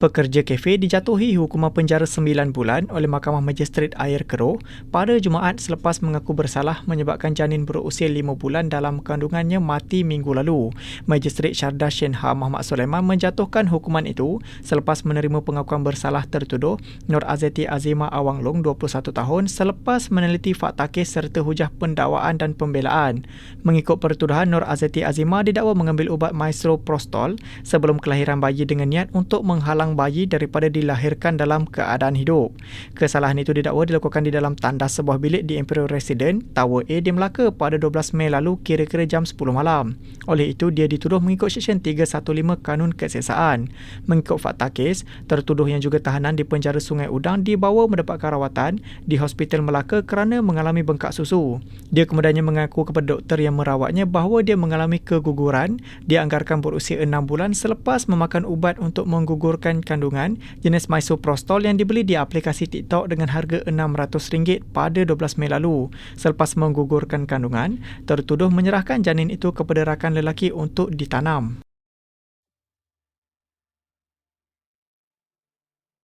Pekerja kafe dijatuhi hukuman penjara 9 bulan oleh Mahkamah Magistrate Air Keroh pada Jumaat selepas mengaku bersalah menyebabkan janin berusia 5 bulan dalam kandungannya mati minggu lalu. Magistrate Syarda Shenha Muhammad Sulaiman menjatuhkan hukuman itu selepas menerima pengakuan bersalah tertuduh Nur Azeti Azima Awang Long 21 tahun selepas meneliti fakta kes serta hujah pendakwaan dan pembelaan. Mengikut pertuduhan Nur Azeti Azima didakwa mengambil ubat Maestro Prostol sebelum kelahiran bayi dengan niat untuk menghalang seorang bayi daripada dilahirkan dalam keadaan hidup. Kesalahan itu didakwa dilakukan di dalam tandas sebuah bilik di Imperial Residence, Tower A di Melaka pada 12 Mei lalu kira-kira jam 10 malam. Oleh itu, dia dituduh mengikut Seksyen 315 Kanun Keseksaan. Mengikut fakta kes, tertuduh yang juga tahanan di penjara Sungai Udang dibawa mendapatkan rawatan di Hospital Melaka kerana mengalami bengkak susu. Dia kemudiannya mengaku kepada doktor yang merawatnya bahawa dia mengalami keguguran dianggarkan berusia 6 bulan selepas memakan ubat untuk menggugurkan kandungan jenis misoprostol yang dibeli di aplikasi TikTok dengan harga RM600 pada 12 Mei lalu. Selepas menggugurkan kandungan, tertuduh menyerahkan janin itu kepada rakan lelaki untuk ditanam.